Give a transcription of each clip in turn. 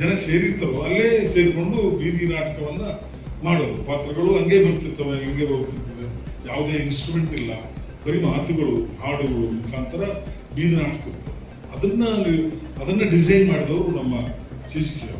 ಜನ ಸೇರಿರ್ತಾರೋ ಅಲ್ಲೇ ಸೇರಿಕೊಂಡು ಬೀದಿ ನಾಟಕವನ್ನ ಮಾಡೋದು. ಪಾತ್ರಗಳು ಹಂಗೆ ಬರ್ತಿರ್ತವೆ, ಹಿಂಗೆ ಬರ್ತಿರ್ತವೆ. ಯಾವುದೇ ಇನ್ಸ್ಟ್ರೂಮೆಂಟ್ ಇಲ್ಲ. ಬರೀ ಮಾತುಗಳು, ಹಾಡುಗಳು ಮುಖಾಂತರ ಬೀದಿ ನಾಟಕ. ಅದನ್ನ ಅದನ್ನ ಡಿಸೈನ್ ಮಾಡಿದವರು ನಮ್ಮ ಸಿಜಿಕೆ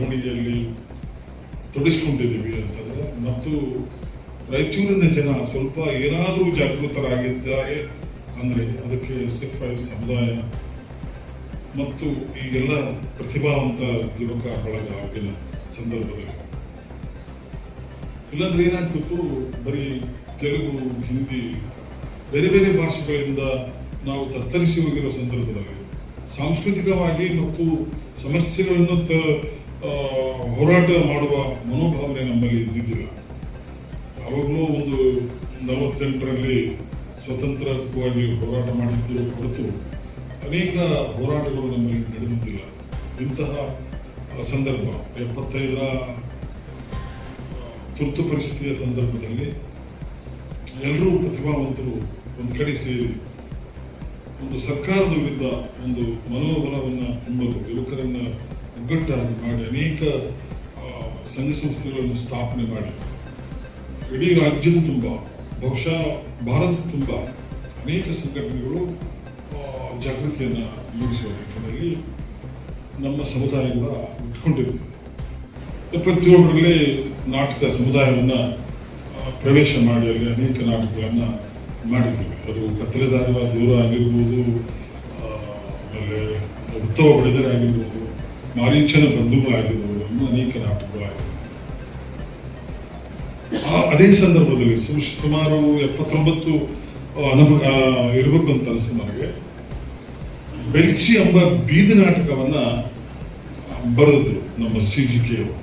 ಬರವಣಿಗೆಯಲ್ಲಿ ತೊಡಗಿಸ್ಕೊಂಡಿದ್ದೀವಿ ಅಂತಂದ್ರೆ, ಮತ್ತು ರಾಯಚೂರಿನ ಜನ ಸ್ವಲ್ಪ ಏನಾದರೂ ಜಾಗೃತರಾಗಿದ್ದಾರೆ ಅಂದರೆ ಅದಕ್ಕೆ ಎಸ್ ಎಫ್ ಐ ಸಮುದಾಯ ಮತ್ತು ಈಗೆಲ್ಲ ಪ್ರತಿಭಾವಂತ ಯುವಕ ಬಳಗ ಆಗಿನ ಸಂದರ್ಭದಲ್ಲಿ. ಇಲ್ಲಾಂದ್ರೆ ಏನಾಗ್ತಿತ್ತು, ಬರೀ ತೆಲುಗು, ಹಿಂದಿ, ಬೇರೆ ಬೇರೆ ಭಾಷೆಗಳಿಂದ ನಾವು ತತ್ತರಿಸಿ ಹೋಗಿರೋ ಸಂದರ್ಭದಲ್ಲಿ ಸಾಂಸ್ಕೃತಿಕವಾಗಿ ಮತ್ತು ಸಮಸ್ಯೆಗಳನ್ನು ಹೋರಾಟ ಮಾಡುವ ಮನೋಭಾವನೆ ನಮ್ಮಲ್ಲಿ ಇದ್ದಿದ್ದಿಲ್ಲ. ಯಾವಾಗಲೂ ಒಂದು ನಲವತ್ತೆಂಟರಲ್ಲಿ ಸ್ವತಂತ್ರವಾಗಿ ಹೋರಾಟ ಮಾಡಿದ್ದರು ಹೊರತು ಅನೇಕ ಹೋರಾಟಗಳು ನಮ್ಮಲ್ಲಿ ನಡೆದಿದ್ದಿಲ್ಲ. ಇಂತಹ ಸಂದರ್ಭ, ಎಪ್ಪತ್ತೈದರ ತುರ್ತು ಪರಿಸ್ಥಿತಿಯ ಸಂದರ್ಭದಲ್ಲಿ ಎಲ್ಲರೂ ಪ್ರತಿಭಾವಂತರು ಒಂದು ಕಡೆ ಸೇರಿ ಒಂದು ಸರ್ಕಾರದ ವಿರುದ್ಧ ಒಂದು ಮನೋಬಲವನ್ನು ತುಂಬಲು ಯುವಕರನ್ನ ಒಗ್ಗಟ್ಟಾಗಿ ಮಾಡಿ ಅನೇಕ ಸಂಘ ಸಂಸ್ಥೆಗಳನ್ನು ಸ್ಥಾಪನೆ ಮಾಡಿ. ಇಡೀ ರಾಜ್ಯದ ತುಂಬ, ಬಹುಶಃ ಭಾರತದ ತುಂಬ ಅನೇಕ ಸಂಘಟನೆಗಳು ಜಾಗೃತಿಯನ್ನು ಮೂಡಿಸುವ. ನಿಟ್ಟಿನಲ್ಲಿ ನಮ್ಮ ಸಮುದಾಯ ಕೂಡ ಉಟ್ಕೊಂಡಿರ್ತದೆ ಪ್ರತಿಯೊಬ್ಬರಲ್ಲಿ ನಾಟಕ ಸಮುದಾಯವನ್ನು ಪ್ರವೇಶ ಮಾಡಿ ಅಲ್ಲಿ ಅನೇಕ ನಾಟಕಗಳನ್ನು ಮಾಡಿದ್ದೀವಿ. ಅದು ಕತ್ತಲೆದಾರಿವ ದೂರ ಆಗಿರ್ಬೋದು ಆಮೇಲೆ ಉತ್ತಮ ಬೆಳೆದರೆ ಆಗಿರ್ಬೋದು ಮಾರೀಚನ ಬಂಧುಗಳಾಗಿರ್ಬೋದು ಇನ್ನೂ ಅನೇಕ ನಾಟಕಗಳಾಗಿರ್ಬೋದು ಆ- ಅದೇ ಸಂದರ್ಭದಲ್ಲಿ ಸುಮಾರು ಎಪ್ಪತ್ತೊಂಬತ್ತು ಅನುಭವ ಇರಬೇಕು ಅಂತ ಅನಿಸ್ತು ನನಗೆ. ಬೆಲ್ಚಿ ಎಂಬ ಬೀದಿ ನಾಟಕವನ್ನ ಬರೆದ್ರು ನಮ್ಮ ಸಿ ಜಿ ಕೆ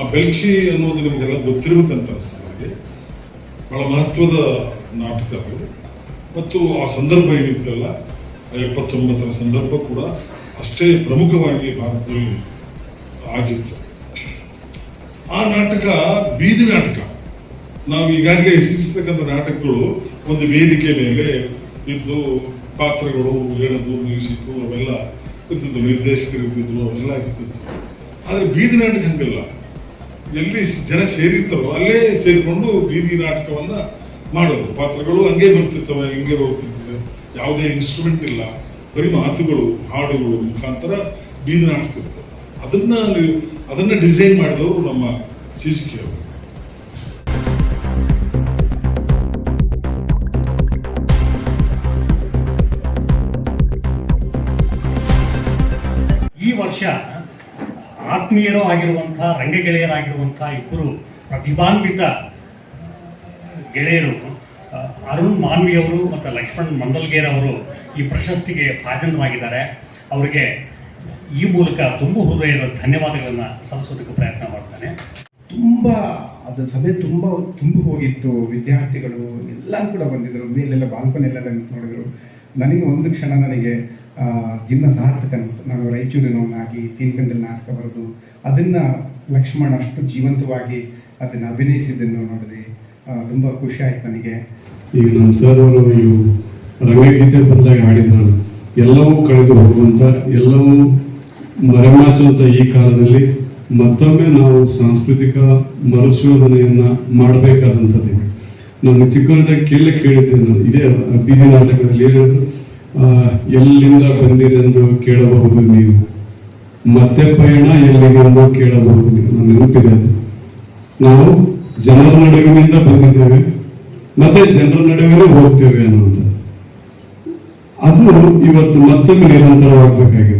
ಆ ಬೆಲ್ಚಿ ಅನ್ನೋದು ನಿಮಗೆಲ್ಲ ಗೊತ್ತಿರ್ಬೇಕಂತ ಅನಿಸ್ತು ನನಗೆ. ಬಹಳ ಮಹತ್ವದ ನಾಟಕ ಅದು. ಮತ್ತು ಆ ಸಂದರ್ಭ ಏನಿತ್ತಲ್ಲ ಎಪ್ಪತ್ತೊಂಬತ್ತರ ಸಂದರ್ಭ ಕೂಡ ಅಷ್ಟೇ ಪ್ರಮುಖವಾಗಿ ಭಾರತದಲ್ಲಿ ಆಗಿತ್ತು. ಆ ನಾಟಕ ಬೀದಿ ನಾಟಕ. ನಾವು ಈಗಾಗಲೇ ಹೆಸರಿಸ್ತಕ್ಕಂಥ ನಾಟಕಗಳು ಒಂದು ವೇದಿಕೆ ಮೇಲೆ ಇದ್ದು ಪಾತ್ರಗಳು, ಹೇಳೋದು ಮ್ಯೂಸಿಕ್ ಅವೆಲ್ಲ ಇರ್ತಿದ್ವು, ನಿರ್ದೇಶಕರು ಇರ್ತಿದ್ರು ಅವೆಲ್ಲ ಇರ್ತಿತ್ತು ಆದರೆ ಬೀದಿ ನಾಟಕ ಹಂಗಲ್ಲ. ಎಲ್ಲಿ ಜನ ಸೇರಿರ್ತಾರೋ ಅಲ್ಲೇ ಸೇರಿಕೊಂಡು ಬೀದಿ ನಾಟಕವನ್ನು ಮಾಡೋದು. ಪಾತ್ರಗಳು ಹಂಗೆ ಬರ್ತಿರ್ತವೆ, ಹಿಂಗೆ ಹೋಗ್ತಿರ್ತವೆ. ಯಾವುದೇ ಇನ್ಸ್ಟ್ರೂಮೆಂಟ್ ಇಲ್ಲ. ಬರೀ ಮಾತುಗಳು, ಹಾಡುಗಳು ಮುಖಾಂತರ ಬೀದಿ ನಾಟಕ ಇರ್ತದೆ ಅದನ್ನ ಅದನ್ನ ಡಿಸೈನ್ ಮಾಡಿದವರು ನಮ್ಮ ಸಿಜಿಕೆ ಅವರು. ಈ ವರ್ಷ ಆತ್ಮೀಯರೂ ಆಗಿರುವಂತಹ ರಂಗಗೆಳೆಯರಾಗಿರುವಂತಹ ಇಬ್ಬರು ಪ್ರತಿಭಾನ್ವಿತ ಗೆಳೆಯರು ಅರುಣ್ ಮಾನ್ವಿ ಅವರು ಮತ್ತು ಲಕ್ಷ್ಮಣ್ ಮಂಡಲ್ಗೇರ್ ಅವರು ಈ ಪ್ರಶಸ್ತಿಗೆ ಭಾಜನರಾಗಿದ್ದಾರೆ ಅವರಿಗೆ ಈ ಮೂಲಕ ತುಂಬ ಹೃದಯದ ಧನ್ಯವಾದಗಳನ್ನು ಸಲ್ಲಿಸೋದಕ್ಕೆ ಪ್ರಯತ್ನ ಮಾಡ್ತಾನೆ. ತುಂಬ, ಅದು ಸಭೆ ತುಂಬ ತುಂಬಿ ಹೋಗಿತ್ತು. ವಿದ್ಯಾರ್ಥಿಗಳು ಎಲ್ಲರೂ ಕೂಡ ಬಂದಿದ್ದರು. ಮೇಲೆಲ್ಲ ಬಾಲ್ಕನಿಯಲ್ಲೆಲ್ಲ ನೋಡಿದರು. ನನಗೆ ಒಂದು ಕ್ಷಣ ನನಗೆ ಜೀವನ ಸಾರ್ಥಕ ಅನಿಸ್ತು. ನಾನು ರಾಯಚೂರಿನವನಾಗಿ ತೀನ್ಕಂದಲ್ಲಿ ನಾಟಕ ಬರೆದು, ಅದನ್ನು ಲಕ್ಷ್ಮಣ್ ಅಷ್ಟು ಜೀವಂತವಾಗಿ ಅದನ್ನು ಅಭಿನಯಿಸಿದ್ದನ್ನು ನೋಡಿದೆ. ತುಂಬ ಖುಷಿ ಆಯ್ತು ನನಗೆ. ಈಗ ನಮ್ಮ ಸರ್ ಅವರು ಇವು ರಂಗಗೀತೆ ಬಂದಾಗ ಹಾಡಿದ್ರಲ್ಲ ಎಲ್ಲವೂ ಕಳೆದು ಹೋಗುವಂಥ ಎಲ್ಲವೂ ಮರೆಮಾಚುವಂತ ಈ ಕಾಲದಲ್ಲಿ ಮತ್ತೊಮ್ಮೆ ನಾವು ಸಾಂಸ್ಕೃತಿಕ ಮರುಶೋಧನೆಯನ್ನ ಮಾಡಬೇಕಾದಂಥದ್ದು. ನಾನು ಚಿಕ್ಕವರದಾಗ ಕೇಳಿ ಕೇಳಿದ್ದೆ ನಾನು. ಇದೇ ಬೀದಿ ನಾಟಕದಲ್ಲಿ ಆ, ಎಲ್ಲಿಂದ ಬಂದಿರೆಂದು ಕೇಳಬಹುದು ನೀವು? ಮತ್ತೆ ಪಯಣ ಎಲ್ಲಿಗೆಂದು ಕೇಳಬಹುದು? ನೀವು ನನ್ನ ನೆನಪಿದೆ ನಾವು ಜನರ ನಡುವಿನಿಂದ ಬಂದಿದ್ದೇವೆ. ಮತ್ತೆ ಜನರ ನಡುವೆ ಹೋಗ್ತೇವೆ ಅನ್ನುವಂಥ ಅದು ಇವತ್ತು ಮತ್ತೊಮ್ಮೆ ನಿರಂತರವಾಗಬೇಕಾಗಿದೆ.